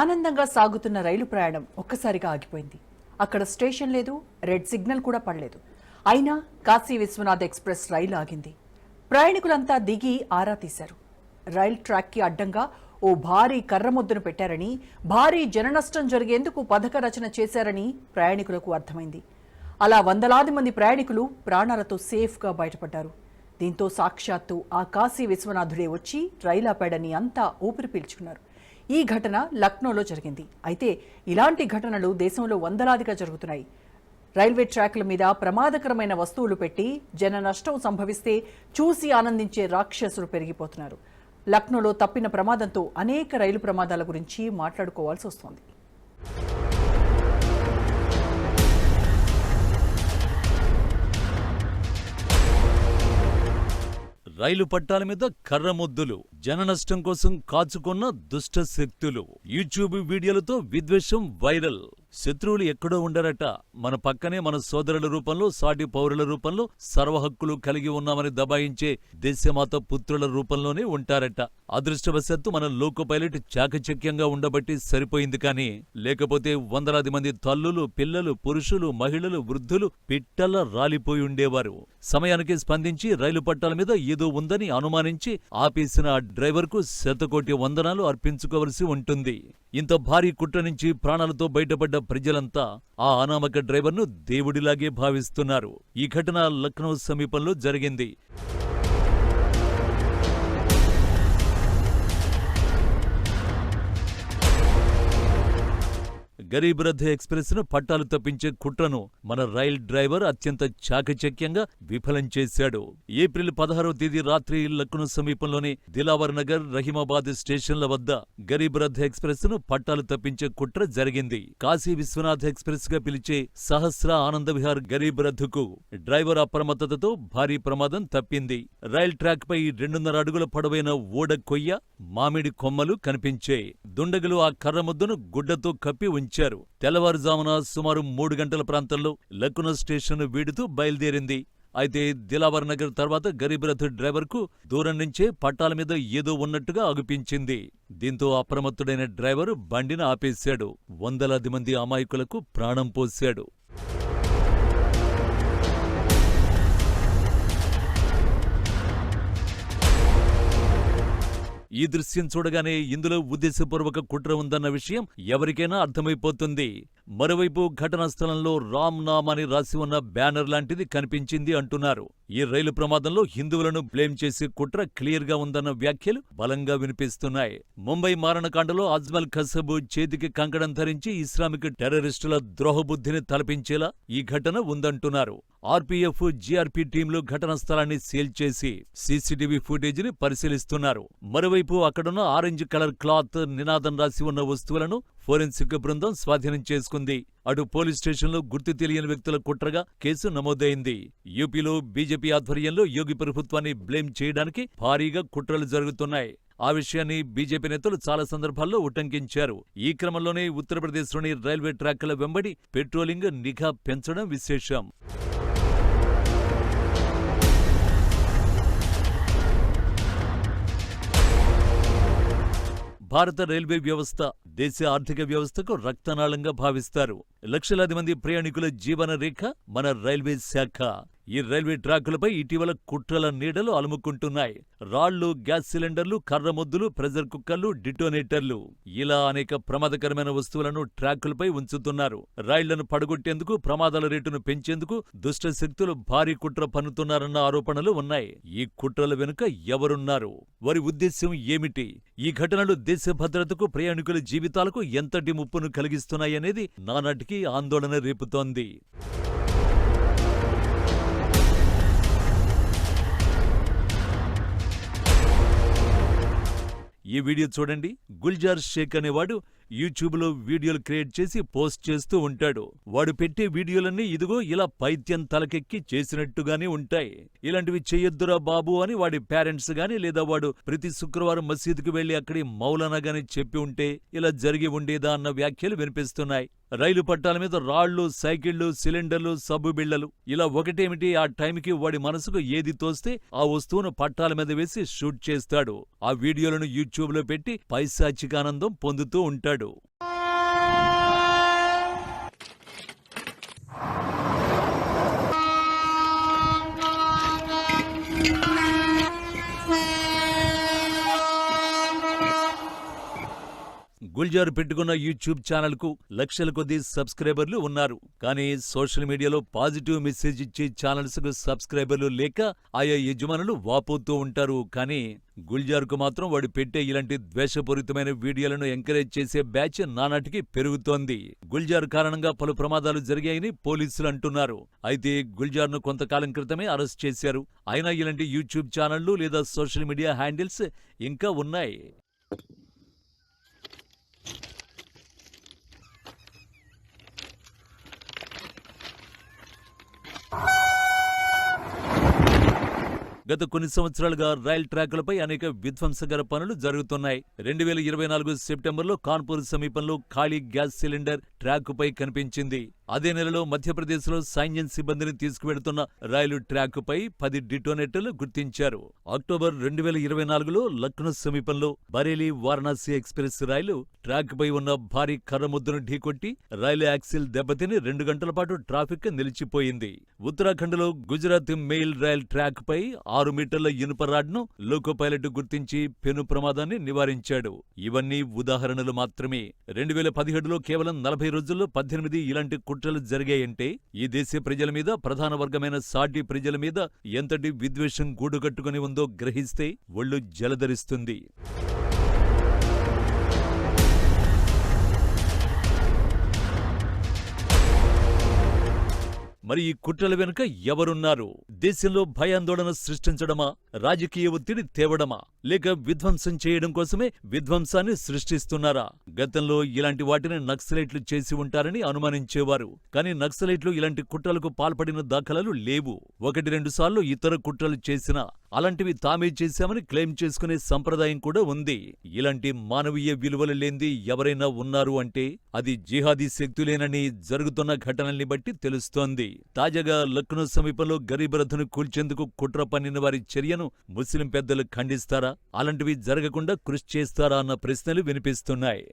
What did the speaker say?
ఆనందంగా సాగుతున్న రైలు ప్రయాణం ఒక్కసారిగా ఆగిపోయింది. అక్కడ స్టేషన్ లేదు రెడ్ సిగ్నల్ కూడా పడలేదు. అయినా కాశీ విశ్వనాథ్ ఎక్స్ప్రెస్ రైలు ఆగింది. ప్రయాణికులంతా దిగి ఆరా తీశారు. రైల్ ట్రాక్కి అడ్డంగా ఓ భారీ కర్రముద్దను పెట్టారని భారీ జననష్టం జరిగేందుకు పథక రచన చేశారని ప్రయాణికులకు అర్థమైంది. అలా వందలాది మంది ప్రయాణికులు ప్రాణాలతో సేఫ్గా బయటపడ్డారు. దీంతో సాక్షాత్తు ఆ కాశీ విశ్వనాథుడే వచ్చి రైలు ఆపాడని అంతా ఊపిరి పీల్చుకున్నారు. ఈ ఘటన లక్నోలో జరిగింది. అయితే ఇలాంటి ఘటనలు దేశంలో వందలాదిగా జరుగుతున్నాయి. రైల్వే ట్రాక్ల మీద ప్రమాదకరమైన వస్తువులు పెట్టి జన నష్టం సంభవిస్తే చూసి ఆనందించే రాక్షసులు పెరిగిపోతున్నారు. లక్నోలో తప్పిన ప్రమాదంతో అనేక రైలు ప్రమాదాల గురించి మాట్లాడుకోవాల్సి వస్తోంది. రైలు పట్టాల మీద కర్ర మొద్దులు జన నష్టం కోసం కాచుకున్న దుష్ట శక్తులు. యూట్యూబ్ వీడియోలతో విద్వేషం వైరల్. శత్రువులు ఎక్కడో ఉండరట. మన పక్కనే మన సోదరుల రూపంలో సాటి పౌరుల రూపంలో సర్వహక్కులు కలిగి ఉన్నామని దబాయించే దేశమాత పుత్రుల రూపంలోనే ఉంటారట. అదృష్టవశాత్తు మన లోకో పైలట్ చాకచక్యంగా ఉండబట్టి సరిపోయింది కానీ లేకపోతే వందలాది మంది తల్లులు పిల్లలు పురుషులు మహిళలు వృద్ధులు పిట్టల రాలిపోయి ఉండేవారు. సమయానికి స్పందించి రైలు పట్టాల మీద ఏదో ఉందని అనుమానించి ఆపేసిన ఆ డ్రైవర్కు శతకోటి వందనాలు అర్పించుకోవలసి ఉంటుంది. ఇంత భారీ కుట్ర నుంచి ప్రాణాలతో బయటపడ్డ ప్రజలంతా ఆ అనామక డ్రైవర్ను దేవుడిలాగే భావిస్తున్నారు. ఈ ఘటన లక్నో సమీపంలో జరిగింది. గరీబ్ రథ్ ఎక్స్ప్రెస్ను పట్టాలు తప్పించే కుట్రను మన రైల్ డ్రైవర్ అత్యంత చాకచక్యంగా విఫలం చేశాడు. ఏప్రిల్ పదహారవ తేదీ రాత్రి లక్నో సమీపంలోని దిలావర్ నగర్ రహీమాబాద్ స్టేషన్ల వద్ద గరీబ్ రథ్ ఎక్స్ప్రెస్ను పట్టాలు తప్పించే కుట్ర జరిగింది. కాశీ విశ్వనాథ్ ఎక్స్ప్రెస్గా పిలిచే సహస్ర ఆనంద విహార్ గరీబ్ రథ్కు డ్రైవర్ అప్రమత్తతతో భారీ ప్రమాదం తప్పింది. రైల్ ట్రాక్ పై రెండున్నర అడుగుల పొడవైన ఓడ కొయ్య మామిడి కొమ్మలు కనిపించాయి. దుండగులు ఆ కర్రముద్దను గుడ్డతో కప్పి ఉంచారు తెల్లవారుజామున సుమారు మూడు గంటల ప్రాంతంలో లక్నో స్టేషన్ వీడుతూ బయలుదేరింది. అయితే దిలావర్ నగర్ తర్వాత గరీబ్ రథ్ డ్రైవర్కు దూరం నుంచే పట్టాల మీద ఏదో ఉన్నట్టుగా అగుపించింది. దీంతో అప్రమత్తుడైన డ్రైవరు బండిని ఆపేశాడు. వందలాది మంది అమాయకులకు ప్రాణం పోశాడు. ఈ దృశ్యం చూడగానే ఇందులో ఉద్దేశపూర్వక కుట్ర ఉందన్న విషయం ఎవరికైనా అర్థమైపోతుంది. మరోవైపు ఘటనా స్థలంలో రామ్ నామ్ అని రాసి ఉన్న బ్యానర్ లాంటిది కనిపించింది అంటున్నారు. ఈ రైలు ప్రమాదంలో హిందువులను బ్లేమ్ చేసే కుట్ర క్లియర్గా ఉందన్న వ్యాఖ్యలు బలంగా వినిపిస్తున్నాయి. ముంబై మారణకాండలో అజ్మల్ ఖసబు చేతికి కంకణం ధరించి ఇస్లామిక్ టెర్రరిస్టుల ద్రోహబుద్ధిని తలపించేలా ఈ ఘటన ఉందంటున్నారు. ఆర్పీఎఫ్ జీఆర్పీ టీంలు ఘటనా స్థలాన్ని సీల్ చేసి సీసీటీవీ ఫుటేజీని పరిశీలిస్తున్నారు. మరోవైపు అక్కడున్న ఆరెంజ్ కలర్ క్లాత్ నినాదం రాసి ఉన్న వస్తువులను ఫోరెన్సిక్ బృందం స్వాధీనం చేసుకుంది. అటు పోలీస్ స్టేషన్లో గుర్తు తెలియని వ్యక్తుల కుట్రగా కేసు నమోదైంది. యూపీలో బీజేపీ ఆధ్వర్యంలో యోగి ప్రభుత్వాన్ని బ్లేమ్ చేయడానికి భారీగా కుట్రలు జరుగుతున్నాయి. ఆ విషయాన్ని బీజేపీ నేతలు చాలా సందర్భాల్లో ఉటంకించారు. ఈ క్రమంలోనే ఉత్తరప్రదేశ్లోని రైల్వే ట్రాక్ల వెంబడి పెట్రోలింగ్ నిఘా పెంచడం విశేషం. భారత రైల్వే వ్యవస్థ దేశ ఆర్థిక వ్యవస్థకు రక్తనాళంగా భావిస్తారు. లక్షలాది మంది ప్రయాణికుల జీవన రేఖ మన రైల్వే శాఖ. ఈ రైల్వే ట్రాకులపై ఇటీవల కుట్రల నీడలు అలుముకుంటున్నాయి. రాళ్ళు గ్యాస్ సిలిండర్లు కర్రమొద్దులు ప్రెజర్ కుక్కర్లు డిటోనేటర్లు. ఇలా అనేక ప్రమాదకరమైన వస్తువులను ట్రాకులపై ఉంచుతున్నారు. రైళ్ళను పడగొట్టేందుకు ప్రమాదాల రేటును పెంచేందుకు దుష్ట శక్తులు భారీ కుట్ర పన్నుతున్నారన్న ఆరోపణలు ఉన్నాయి. ఈ కుట్రల వెనుక ఎవరున్నారు? వారి ఉద్దేశ్యం ఏమిటి? ఈ ఘటనలు దేశ భద్రతకు ప్రయాణికుల జీవితాలకు ఎంతటి ముప్పును కలిగిస్తున్నాయనేది నానాటి ఇప్పటికీ ఆందోళన రేపుతోంది. ఈ వీడియో చూడండి. గుల్జార్ షేక్ అనేవాడు యూట్యూబ్లో వీడియోలు క్రియేట్ చేసి పోస్ట్ చేస్తూ ఉంటాడు. వాడు పెట్టే వీడియోలన్నీ ఇదిగో ఇలా పైత్యం తలకెక్కి చేసినట్టుగానే ఉంటాయి. ఇలాంటివి చెయ్యొద్దురా బాబు అని వాడి పేరెంట్స్ గాని లేదా వాడు ప్రతి శుక్రవారం మసీదుకు వెళ్ళి అక్కడి మౌలానా గాని చెప్పి ఉంటే ఇలా జరిగి ఉండేదా అన్న వ్యాఖ్యలు వినిపిస్తున్నాయి. రైలు పట్టాల మీద రాళ్ళు సైకిళ్ళు సిలిండర్లు సబ్బు బిళ్ళలు ఇలా ఒకటేమిటి ఆ టైంకి వాడి మనసుకు ఏది తోస్తే ఆ వస్తువును పట్టాల మీద వేసి షూట్ చేస్తాడు. ఆ వీడియోలను యూట్యూబ్లో పెట్టి పైశాచికానందం పొందుతూ ఉంటాడు. ಎರಡು గుల్జార్ పెట్టుకున్న యూట్యూబ్ ఛానల్కు లక్షల కొద్ది సబ్స్క్రైబర్లు ఉన్నారు. కానీ సోషల్ మీడియాలో పాజిటివ్ మెసేజ్ ఇచ్చే ఛానల్స్కు సబ్స్క్రైబర్లు లేక ఆయా యజమానులు వాపోతూ ఉంటారు. కానీ గుల్జార్కు మాత్రం వాడు పెట్టే ఇలాంటి ద్వేషపూరితమైన వీడియోలను ఎంకరేజ్ చేసే బ్యాచ్ నానాటికి పెరుగుతోంది. గుల్జార్ కారణంగా పలు ప్రమాదాలు జరిగాయని పోలీసులు అంటున్నారు. అయితే గుల్జార్ను కొంతకాలం క్రితమే అరెస్ట్ చేశారు. అయినా ఇలాంటి యూట్యూబ్ ఛానళ్ళు లేదా సోషల్ మీడియా హ్యాండిల్స్ ఇంకా ఉన్నాయి. గత కొన్ని సంవత్సరాలుగా రైల్ ట్రాకులపై అనేక విధ్వంసకర పనులు జరుగుతున్నాయి. రెండు వేల ఇరవై నాలుగు సెప్టెంబర్లో కాన్పూర్ సమీపంలో ఖాళీ గ్యాస్ సిలిండర్ ట్రాకుపై కనిపించింది. అదే నెలలో మధ్యప్రదేశ్లో సైన్యం సిబ్బందిని తీసుకువెడుతున్న రైలు ట్రాకుపై పది డిటోనేటర్లు గుర్తించారు. అక్టోబర్ రెండు వేల ఇరవై నాలుగులో లక్నో సమీపంలో బరేలీ వారణాసి ఎక్స్ప్రెస్ రైలు ట్రాక్పై ఉన్న భారీ కర్రముద్దను ఢీకొట్టి రైలు యాక్సిల్ దెబ్బతిని రెండు గంటల పాటు ట్రాఫిక్ నిలిచిపోయింది. ఉత్తరాఖండ్లో గుజరాత్ మెయిల్ రైల్ ట్రాక్పై ఆరు మీటర్ల ఇనుప రాడ్ను లోకో పైలట్ గుర్తించి పెను ప్రమాదాన్ని నివారించాడు. ఇవన్నీ ఉదాహరణలు మాత్రమే. రెండు వేల పదిహేడులో కేవలం నలభై రోజుల్లో పద్దెనిమిది ఇలాంటి కుట్రలు జరిగాయంటే ఈ దేశ ప్రజల మీద ప్రధాన వర్గమైన సాటి ప్రజల మీద ఎంతటి విద్వేషం గూడుగట్టుకుని ఉందో గ్రహిస్తే ఒళ్ళు జలధరిస్తుంది. మరి ఈ కుట్రల వెనుక ఎవరున్నారు? దేశంలో భయాందోళన సృష్టించడమా? రాజకీయ ఒత్తిడి తేవడమా? లేక విధ్వంసం చేయడం కోసమే విధ్వంసాన్ని సృష్టిస్తున్నారా? గతంలో ఇలాంటి వాటిని నక్సలైట్లు చేసి ఉంటారని అనుమానించేవారు. కానీ నక్సలైట్లు ఇలాంటి కుట్రలకు పాల్పడిన దాఖలాలు లేవు. ఒకటి రెండు సార్లు ఇతర కుట్రలు చేసినా అలాంటివి తామే చేశామని క్లెయిమ్ చేసుకునే సంప్రదాయం కూడా ఉంది. ఇలాంటి మానవీయ విలువలు లేంది ఎవరైనా ఉన్నారు అంటే అది జిహాదీ శక్తులేనని జరుగుతున్న ఘటనల్ని బట్టి తెలుస్తోంది. తాజాగా లక్నో సమీపంలో గరీబ్ రథను కూల్చేందుకు కుట్ర పన్నిన వారి చర్యను ముస్లిం పెద్దలు ఖండిస్తారా? అలాంటివి జరగకుండా కృషి చేస్తారా? అన్న ప్రశ్నలు వినిపిస్తున్నాయి.